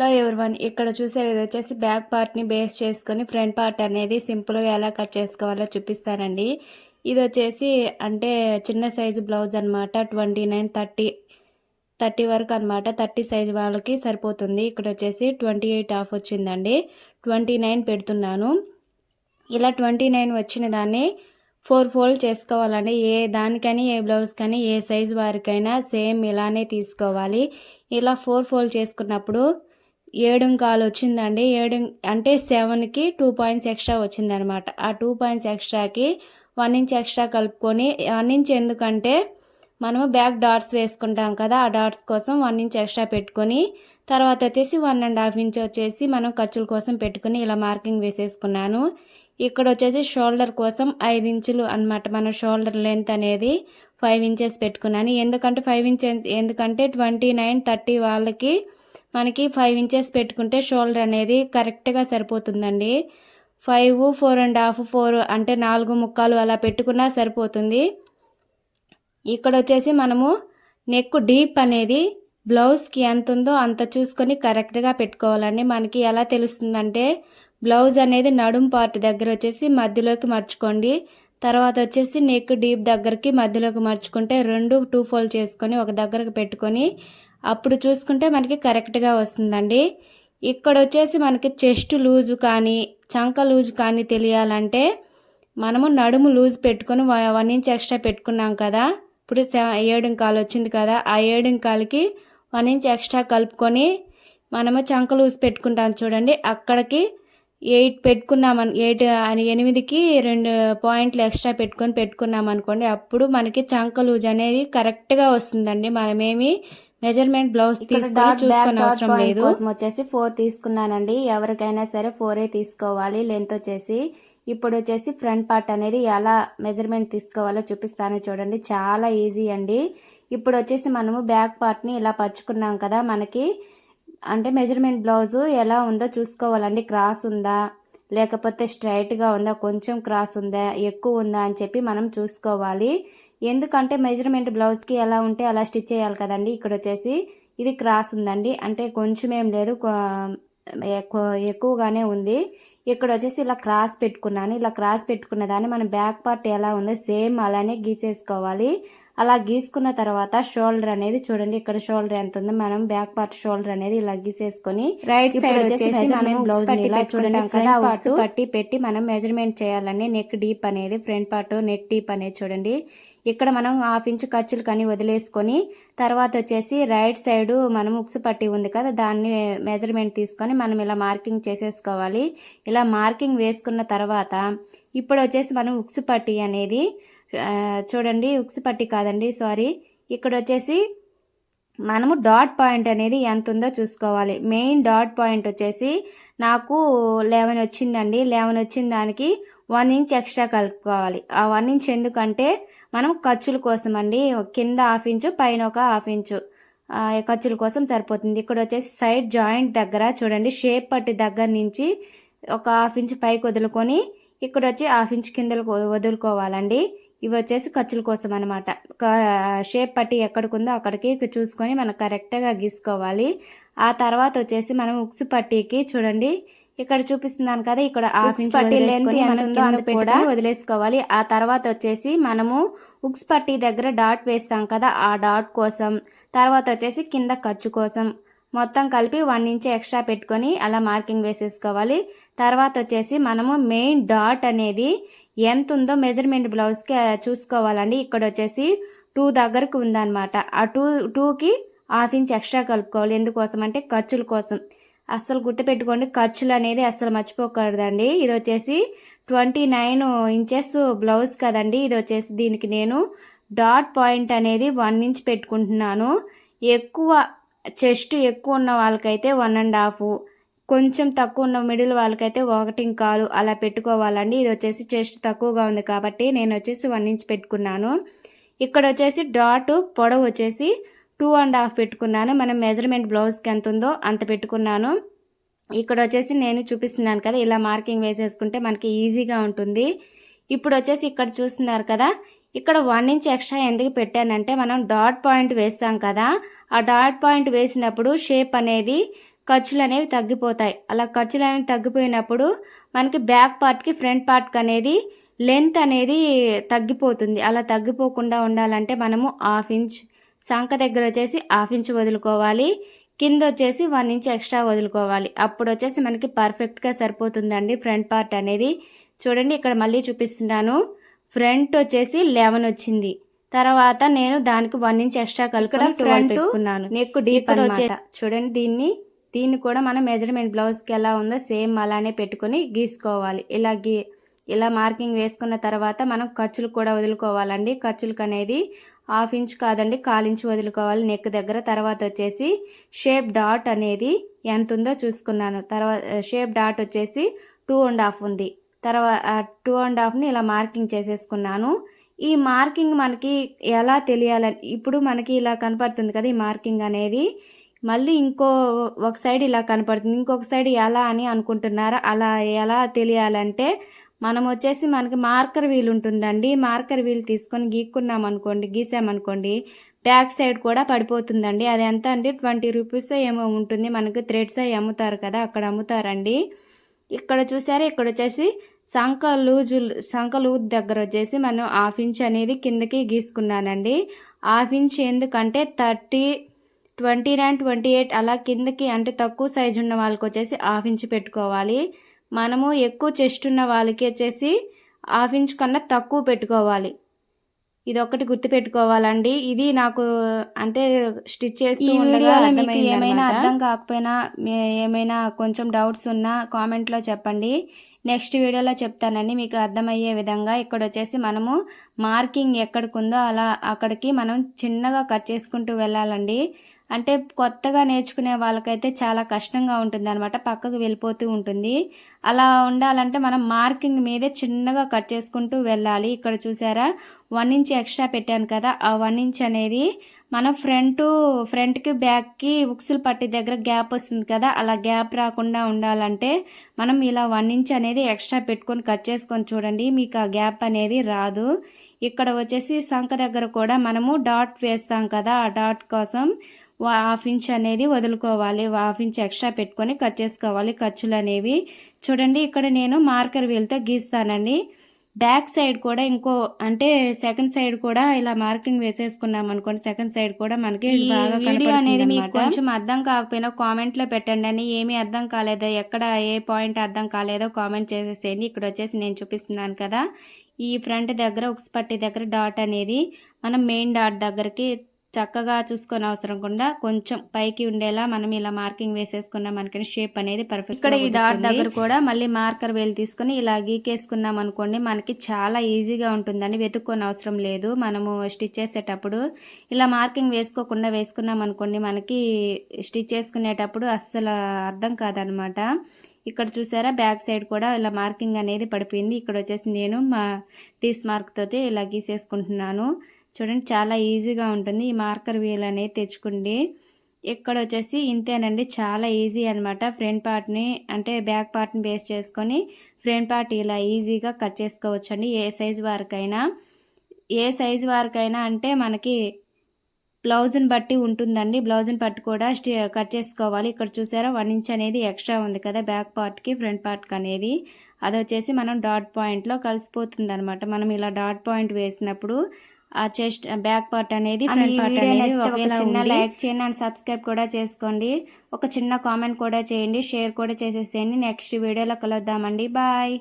Hello everyone ఇక్కడ చూసేది ఇది వచ్చేసి బ్యాక్ పార్ట్ని బేస్ చేసుకొని ఫ్రంట్ పార్ట్ అనేది సింపుల్గా ఎలా కట్ చేసుకోవాలో చూపిస్తానండి. ఇది వచ్చేసి అంటే చిన్న సైజు బ్లౌజ్ అనమాట ట్వంటీ నైన్ థర్టీ థర్టీ వరకు అనమాట థర్టీ సైజ్ వాళ్ళకి సరిపోతుంది. ఇక్కడ వచ్చేసి ట్వంటీ ఎయిట్ ఆఫ్ వచ్చిందండి. ట్వంటీ నైన్ పెడుతున్నాను. ఇలా ట్వంటీ నైన్ వచ్చిన దాన్ని ఫోర్ ఫోల్డ్ చేసుకోవాలండి. ఏ దానికని ఏ బ్లౌజ్ కానీ ఏ సైజ్ వారికైనా సేమ్ ఇలానే తీసుకోవాలి. ఇలా ఫోర్ ఫోల్డ్ చేసుకున్నప్పుడు ఏడుంకాలు వచ్చిందండి. ఏడు అంటే సెవెన్కి టూ పాయింట్స్ ఎక్స్ట్రా వచ్చిందనమాట. ఆ టూ పాయింట్స్ ఎక్స్ట్రాకి వన్ ఇంచ్ ఎక్స్ట్రా కలుపుకొని వన్ ఇంచ్ ఎందుకంటే మనము బ్యాక్ డాట్స్ వేసుకుంటాం కదా ఆ డాట్స్ కోసం వన్ ఇంచ్ ఎక్స్ట్రా పెట్టుకొని తర్వాత వచ్చేసి వన్ అండ్ హాఫ్ ఇంచ్ వచ్చేసి మనం ఖర్చుల కోసం పెట్టుకుని ఇలా మార్కింగ్ వేసేసుకున్నాను. ఇక్కడ వచ్చేసి షోల్డర్ కోసం ఐదు ఇంచులు అనమాట మన షోల్డర్ లెంత్ అనేది ఫైవ్ ఇంచెస్ పెట్టుకున్నాను. ఎందుకంటే ఫైవ్ ఇంచెస్ ఎందుకంటే ట్వంటీ నైన్ థర్టీ వాళ్ళకి మనకి ఫైవ్ ఇంచెస్ పెట్టుకుంటే షోల్డర్ అనేది కరెక్ట్గా సరిపోతుందండి. Five four and half four అంటే నాలుగు ముక్కాలు అలా పెట్టుకున్నా సరిపోతుంది. ఇక్కడ వచ్చేసి మనము నెక్ డీప్ అనేది బ్లౌజ్కి ఎంత ఉందో అంత చూసుకొని కరెక్ట్గా పెట్టుకోవాలండి. మనకి ఎలా తెలుస్తుందంటే బ్లౌజ్ అనేది నడుం పార్ట్ దగ్గర వచ్చేసి మధ్యలోకి మర్చుకోండి. తర్వాత వచ్చేసి నెక్ డీప్ దగ్గరికి మధ్యలోకి మర్చుకుంటే రెండు టూ ఫోల్డ్ చేసుకొని ఒక దగ్గరకు పెట్టుకొని అప్పుడు చూసుకుంటే మనకి కరెక్ట్గా వస్తుందండి. ఇక్కడ వచ్చేసి మనకి చెస్ట్ లూజు కానీ చంక లూజు కానీ తెలియాలంటే మనము నడుము లూజ్ పెట్టుకొని వన్ ఇంచ్ ఎక్స్ట్రా పెట్టుకున్నాం కదా. ఇప్పుడు ఏడుంకాలు వచ్చింది కదా ఆ ఏడుంకాలకి వన్ ఇంచ్ ఎక్స్ట్రా కలుపుకొని మనము చంక లూజ్ పెట్టుకుంటాం చూడండి. అక్కడికి ఎయిట్ పెట్టుకున్నాం ఎయిట్ అని ఎనిమిదికి రెండు పాయింట్లు ఎక్స్ట్రా పెట్టుకొని పెట్టుకున్నాం అనుకోండి అప్పుడు మనకి చంక లూజ్ అనేది కరెక్ట్గా వస్తుందండి. మనమేమి మెజర్మెంట్ బ్లౌజ్ తీసుకొని అవసరం లేదు. కోసం వచ్చేసి ఫోర్ తీసుకున్నానండి. ఎవరికైనా సరే ఫోరే తీసుకోవాలి లెంత్ వచ్చేసి. ఇప్పుడు వచ్చేసి ఫ్రంట్ పార్ట్ అనేది ఎలా మెజర్మెంట్ తీసుకోవాలో చూపిస్తాను చూడండి. చాలా ఈజీ అండి. ఇప్పుడు వచ్చేసి మనము బ్యాక్ పార్ట్ని ఇలా పరుచుకున్నాం కదా మనకి అంటే మెజర్మెంట్ బ్లౌజు ఎలా ఉందో చూసుకోవాలండి. క్రాస్ ఉందా లేకపోతే స్ట్రైట్గా ఉందా కొంచెం క్రాస్ ఉందా ఎక్కువ ఉందా అని చెప్పి మనం చూసుకోవాలి. ఎందుకంటే మెజర్మెంట్ బ్లౌజ్కి ఎలా ఉంటే అలా స్టిచ్ చేయాలి కదండి. ఇక్కడ వచ్చేసి ఇది క్రాస్ ఉందండి. అంటే కొంచెం ఏం లేదు ఎక్కువగానే ఉంది. ఇక్కడ వచ్చేసి ఇలా క్రాస్ పెట్టుకున్నాను. ఇలా క్రాస్ పెట్టుకున్న దాన్ని మన బ్యాక్ పార్ట్ ఎలా ఉందో సేమ్ అలానే గీసేసుకోవాలి. అలా గీసుకున్న తర్వాత షోల్డర్ అనేది చూడండి ఇక్కడ షోల్డర్ ఎంత ఉందో. మనం బ్యాక్ పార్ట్ షోల్డర్ అనేది ఇలా గీసేసుకొని రైట్ సైడ్ వచ్చేసి మనం బ్లౌజ్ చూడండి. కదా పట్టి పెట్టి మనం మెజర్మెంట్ చేయాలండి. నెక్ డీప్ అనేది ఫ్రంట్ పార్ట్ నెక్ డీప్ అనేది చూడండి. ఇక్కడ మనం హాఫ్ ఇంచ్ ఖర్చులు కానీ వదిలేసుకొని తర్వాత వచ్చేసి రైట్ సైడ్ మనం ఉక్స్ పట్టి ఉంది కదా దాన్ని మెజర్మెంట్ తీసుకొని మనం ఇలా మార్కింగ్ చేసేసుకోవాలి. ఇలా మార్కింగ్ వేసుకున్న తర్వాత ఇప్పుడు వచ్చేసి మనం ఉక్స్ పట్టి అనేది చూడండి ఉక్స్ పట్టి కాదండి సారీ. ఇక్కడ వచ్చేసి మనము డాట్ పాయింట్ అనేది ఎంత ఉందో చూసుకోవాలి. మెయిన్ డాట్ పాయింట్ వచ్చేసి నాకు లెవెన్ వచ్చిందండి. లెవెన్ వచ్చిన దానికి వన్ ఇంచ్ ఎక్స్ట్రా కలుపుకోవాలి. ఆ వన్ ఇంచ్ ఎందుకంటే మనం ఖర్చుల కోసం అండి కింద హాఫ్ ఇంచు పైన ఒక హాఫ్ ఇంచు ఖర్చుల కోసం సరిపోతుంది. ఇక్కడ వచ్చేసి సైడ్ జాయింట్ దగ్గర చూడండి షేప్ పట్టి దగ్గర నుంచి ఒక హాఫ్ ఇంచ్ పైకి వదులుకొని ఇక్కడ వచ్చి హాఫ్ ఇంచ్ కింద వదులుకోవాలండి. ఇవి వచ్చేసి ఖర్చుల కోసం అనమాట షేప్ పట్టి ఎక్కడికి ఉందో అక్కడికి చూసుకొని మనం కరెక్ట్గా గీసుకోవాలి. ఆ తర్వాత వచ్చేసి మనం ఉక్సు పట్టీకి చూడండి ఇక్కడ చూపిస్తున్నాను కదా ఇక్కడ హాఫ్ ఇంచ్ పట్టి లెంత్ కూడా వదిలేసుకోవాలి. ఆ తర్వాత వచ్చేసి మనము ఉక్స్ పట్టి దగ్గర డాట్ వేస్తాం కదా ఆ డాట్ కోసం. తర్వాత వచ్చేసి కింద ఖర్చు కోసం. మొత్తం కలిపి వన్ ఇంచ్ ఎక్స్ట్రా పెట్టుకొని అలా మార్కింగ్ వేసేసుకోవాలి. తర్వాత వచ్చేసి మనము మెయిన్ డాట్ అనేది ఎంత ఉందో మెజర్మెంట్ బ్లౌజ్కి చూసుకోవాలండి. ఇక్కడ వచ్చేసి టూ దగ్గరకు ఉందన్నమాట. ఆ టూ టూకి హాఫ్ ఇంచ్ ఎక్స్ట్రా కలుపుకోవాలి. ఎందుకోసం అంటే ఖర్చుల కోసం. అస్సలు గుర్తుపెట్టుకోండి ఖర్చులు అనేది అస్సలు మర్చిపోకూడదండి. ఇది వచ్చేసి ట్వంటీ నైన్ ఇంచెస్ బ్లౌజ్ కదండి. ఇది వచ్చేసి దీనికి నేను డాట్ పాయింట్ అనేది వన్ ఇంచ్ పెట్టుకుంటున్నాను. ఎక్కువ చెస్ట్ ఎక్కువ ఉన్న వాళ్ళకైతే వన్ అండ్ హాఫ్ కొంచెం తక్కువ ఉన్న మిడిల్ వాళ్ళకైతే ఒకటి కాలు అలా పెట్టుకోవాలండి. ఇది వచ్చేసి చెస్ట్ తక్కువగా ఉంది కాబట్టి నేను వచ్చేసి వన్ ఇంచ్ పెట్టుకున్నాను. ఇక్కడ వచ్చేసి డాట్ పొడవు వచ్చేసి టూ అండ్ హాఫ్ పెట్టుకున్నాను. మనం మెజర్మెంట్ బ్లౌజ్కి ఎంత ఉందో అంత పెట్టుకున్నాను. ఇక్కడ వచ్చేసి నేను చూపిస్తున్నాను కదా ఇలా మార్కింగ్ వేసేసుకుంటే మనకి ఈజీగా ఉంటుంది. ఇప్పుడు వచ్చేసి ఇక్కడ చూస్తున్నారు కదా ఇక్కడ వన్ ఇంచ్ ఎక్స్ట్రా ఎందుకు పెట్టానంటే మనం డాట్ పాయింట్ వేస్తాం కదా. ఆ డాట్ పాయింట్ వేసినప్పుడు షేప్ అనేది ఖర్చులు అనేవి తగ్గిపోతాయి. అలా ఖర్చులు అనేవి తగ్గిపోయినప్పుడు మనకి బ్యాక్ పార్ట్కి ఫ్రంట్ పార్ట్కి అనేది లెంత్ అనేది తగ్గిపోతుంది. అలా తగ్గిపోకుండా ఉండాలంటే మనము హాఫ్ ఇంచ్ సంఖ దగ్గర వచ్చేసి హాఫ్ ఇంచ్ వదులుకోవాలి. కింద వచ్చేసి వన్ ఇంచ్ ఎక్స్ట్రా వదులుకోవాలి. అప్పుడు వచ్చేసి మనకి పర్ఫెక్ట్గా సరిపోతుందండి ఫ్రంట్ పార్ట్ అనేది. చూడండి ఇక్కడ మళ్ళీ చూపిస్తున్నాను. ఫ్రంట్ వచ్చేసి లెవెన్ వచ్చింది. తర్వాత నేను దానికి వన్ ఇంచ్ ఎక్స్ట్రా కలుపుకొని ట్వెల్వ్ పెట్టుకున్నాను. నెక్ డీప్ వచ్చే చూడండి దీన్ని దీన్ని కూడా మనం మెజర్మెంట్ బ్లౌజ్కి ఎలా ఉందో సేమ్ అలానే పెట్టుకొని గీసుకోవాలి. ఇలా గీ ఇలా మార్కింగ్ వేసుకున్న తర్వాత మనం ఖర్చులు కూడా వదులుకోవాలండి. ఖర్చులకు అనేది హాఫ్ ఇంచ్ కాదండి కాల్ ఇంచ్ వదులుకోవాలి నెక్ దగ్గర. తర్వాత వచ్చేసి షేప్ డాట్ అనేది ఎంత ఉందో చూసుకున్నాను. తర్వాత షేప్ డాట్ వచ్చేసి టూ అండ్ హాఫ్ ఉంది. తర్వాత టూ అండ్ హాఫ్ని ఇలా మార్కింగ్ చేసేసుకున్నాను. ఈ మార్కింగ్ మనకి ఎలా తెలియాలని ఇప్పుడు మనకి ఇలా కనపడుతుంది కదా ఈ మార్కింగ్ అనేది. మళ్ళీ ఇంకో ఒక సైడ్ ఇలా కనపడుతుంది. ఇంకొక సైడ్ ఎలా అని అనుకుంటున్నారా? అలా ఎలా తెలియాలంటే మనం వచ్చేసి మనకి మార్కర్ వీల్ ఉంటుందండి. మార్కర్ వీల్ తీసుకొని గీక్కున్నాం అనుకోండి గీసామనుకోండి బ్యాక్ సైడ్ కూడా పడిపోతుందండి. అది ఎంత అండి? ట్వంటీ రూపీస్ ఏమో ఉంటుంది. మనకు థ్రెడ్స్ అవి అమ్ముతారు కదా అక్కడ అమ్ముతారండి. ఇక్కడ చూసారా ఇక్కడ వచ్చేసి సంఖ లూజు సంఖ లూజ్ దగ్గర వచ్చేసి మనం హాఫ్ ఇంచ్ అనేది కిందకి గీసుకున్నానండి. హాఫ్ ఇంచ్ ఎందుకంటే thirty twenty nine twenty eight అలా కిందకి అంటే తక్కువ సైజు ఉన్న వాళ్ళకి వచ్చేసి హాఫ్ ఇంచ్ పెట్టుకోవాలి. మనము ఎక్కువ చెస్ట్ ఉన్న వాళ్ళకి వచ్చేసి హాఫ్ ఇంచ్ కన్నా తక్కువ పెట్టుకోవాలి. ఇది ఒకటి గుర్తు పెట్టుకోవాలండి ఇది నాకు అంటే స్టిచ్ చేస్తూ ఉండగా మీకు. ఏమైనా అర్థం కాకపోయినా ఏమైనా కొంచెం డౌట్స్ ఉన్నా కామెంట్లో చెప్పండి. నెక్స్ట్ వీడియోలో చెప్తానండి మీకు అర్థమయ్యే విధంగా. ఇక్కడ వచ్చేసి మనము మార్కింగ్ ఎక్కడికి ఉందో అలా అక్కడికి మనం చిన్నగా కట్ చేసుకుంటూ వెళ్ళాలండి. అంటే కొత్తగా నేర్చుకునే వాళ్ళకైతే చాలా కష్టంగా ఉంటుంది అనమాట పక్కకు వెళ్ళిపోతూ ఉంటుంది. అలా ఉండాలంటే మనం మార్కింగ్ మీదే చిన్నగా కట్ చేసుకుంటూ వెళ్ళాలి. ఇక్కడ చూసారా? వన్ ఇంచ్ ఎక్స్ట్రా పెట్టాను కదా ఆ వన్ ఇంచ్ అనేది మనం ఫ్రంట్ ఫ్రంట్కి బ్యాక్కి ఉక్సులు పట్టి దగ్గర గ్యాప్ వస్తుంది కదా అలా గ్యాప్ రాకుండా ఉండాలంటే మనం ఇలా వన్ ఇంచ్ అనేది ఎక్స్ట్రా పెట్టుకొని కట్ చేసుకొని చూడండి మీకు ఆ గ్యాప్ అనేది రాదు. ఇక్కడ వచ్చేసి సంఖ దగ్గర కూడా మనము డాట్ వేస్తాం కదా ఆ డాట్ కోసం హాఫ్ ఇంచ్ అనేది వదులుకోవాలి. హాఫ్ ఇంచ్ ఎక్స్ట్రా పెట్టుకొని కట్ చేసుకోవాలి. ఖర్చులు అనేవి. చూడండి ఇక్కడ నేను మార్కర్ వీల్తో గీస్తానండి. బ్యాక్ సైడ్ కూడా ఇంకో అంటే సెకండ్ సైడ్ కూడా ఇలా మార్కింగ్ వేసేసుకున్నాం అనుకోండి. సెకండ్ సైడ్ కూడా మనకి బాగా వీడియో అనేది మీకు. కొంచెం అర్థం కాకపోయినా కామెంట్లో పెట్టండి అని ఏమీ అర్థం కాలేదో. ఎక్కడ ఏ పాయింట్ అర్థం కాలేదో కామెంట్ చేసేసేయండి. ఇక్కడ వచ్చేసి నేను చూపిస్తున్నాను కదా. ఈ ఫ్రంట్ దగ్గర ఉక్స్ పట్టి దగ్గర డాట్ అనేది. మనం మెయిన్ డాట్ దగ్గరికి చక్కగా చూసుకొని అవసరం కూడా కొంచెం పైకి ఉండేలా మనం ఇలా మార్కింగ్ వేసేసుకున్నాం మనకి షేప్ అనేది పర్ఫెక్ట్ ఇక్కడ ఈ డాట్ దగ్గర కూడా మళ్ళీ మార్కర్ వేలు తీసుకొని ఇలా గీకేసుకున్నాం అనుకోండి మనకి చాలా ఈజీగా ఉంటుందండి. వెతుక్కొని అవసరం లేదు. మనము స్టిచ్ చేసేటప్పుడు ఇలా మార్కింగ్ వేసుకోకుండా వేసుకున్నాం అనుకోండి మనకి స్టిచ్ చేసుకునేటప్పుడు అస్సలు అర్థం కాదనమాట. ఇక్కడ చూసారా? బ్యాక్ సైడ్ కూడా ఇలా మార్కింగ్ అనేది పడిపోయింది. ఇక్కడ వచ్చేసి నేను మా టీస్ మార్క్ తోటి ఇలా గీసేసుకుంటున్నాను. చూడండి చాలా ఈజీగా ఉంటుంది. ఈ మార్కర్ వీల్ అనేది తెచ్చుకోండి ఇక్కడ వచ్చేసి ఇంతేనండి. చాలా ఈజీ అనమాట ఫ్రంట్ పార్ట్ని అంటే బ్యాక్ పార్ట్ని బేస్ చేసుకొని ఫ్రంట్ పార్ట్ ఇలా ఈజీగా కట్ చేసుకోవచ్చండి. ఏ సైజు వారికైనా ఏ సైజు వారికైనా అంటే మనకి బ్లౌజ్ని బట్టి ఉంటుందండి. బ్లౌజ్ని బట్టి కూడా కట్ చేసుకోవాలి. ఇక్కడ చూసారా వన్ ఇంచ్ అనేది ఎక్స్ట్రా ఉంది కదా బ్యాక్ పార్ట్కి ఫ్రంట్ పార్ట్కి అనేది. అది వచ్చేసి మనం డాట్ పాయింట్లో కలిసిపోతుంది అనమాట మనం ఇలా డాట్ పాయింట్ వేసినప్పుడు ఆ చెస్ట్ బ్యాక్ పార్ట్ అనేది ఫ్రంట్ పార్ట్ అనేది ఒక చిన్న లైక్ చేయండి అండ్ సబ్స్క్రైబ్ కూడా చేసుకోండి. ఒక చిన్న కామెంట్ కూడా చేయండి షేర్ కూడా చేసేసేయండి. నెక్స్ట్ వీడియోలో కలుద్దామండి. బాయ్.